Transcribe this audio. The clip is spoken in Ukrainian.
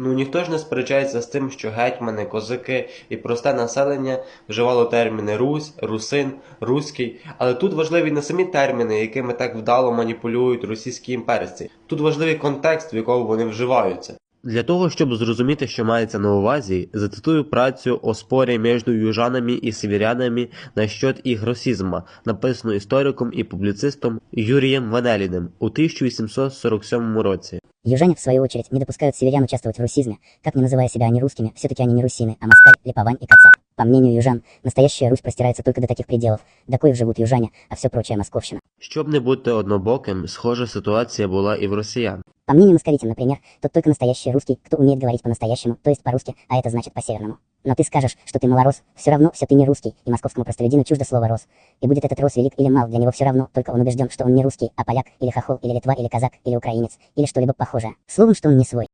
Ну ніхто ж не сперечається з тим, що гетьмани, козаки і просте населення вживало терміни Русь, Русин, Руський, але тут важливі не самі терміни, якими так вдало маніпулюють російські імперці. Тут важливий контекст, в якому вони вживаються. Для того, щоб зрозуміти, що мається на увазі, зацитую працю о спорі між южанами і северянами насчет їх расизма, написану істориком і публіцистом Юрієм Ванеліним у 1847 році. Южане, в свою очередь, не допускают северян участвовать в русизме, как не называя себя они русскими, все-таки они не русины, а москаль, липовань и кацап. По мнению южан, настоящая Русь простирается только до таких пределов, до коих живут южане, а все прочее московщина. Щоб не бути однобоким, схожа ситуація була і в росіян. По мнению московитин, например, тот только настоящий русский, кто умеет говорить по-настоящему, то есть по-русски, а это значит по-северному. Но ты скажешь, что ты малорос, все равно все ты не русский, и московскому простолюдину чуждо слово «рос». И будет этот рос велик или мал, для него все равно, только он убежден, что он не русский, а поляк, или хохол, или литва, или казак, или украинец, или что-либо похожее. Словом, что он не свой.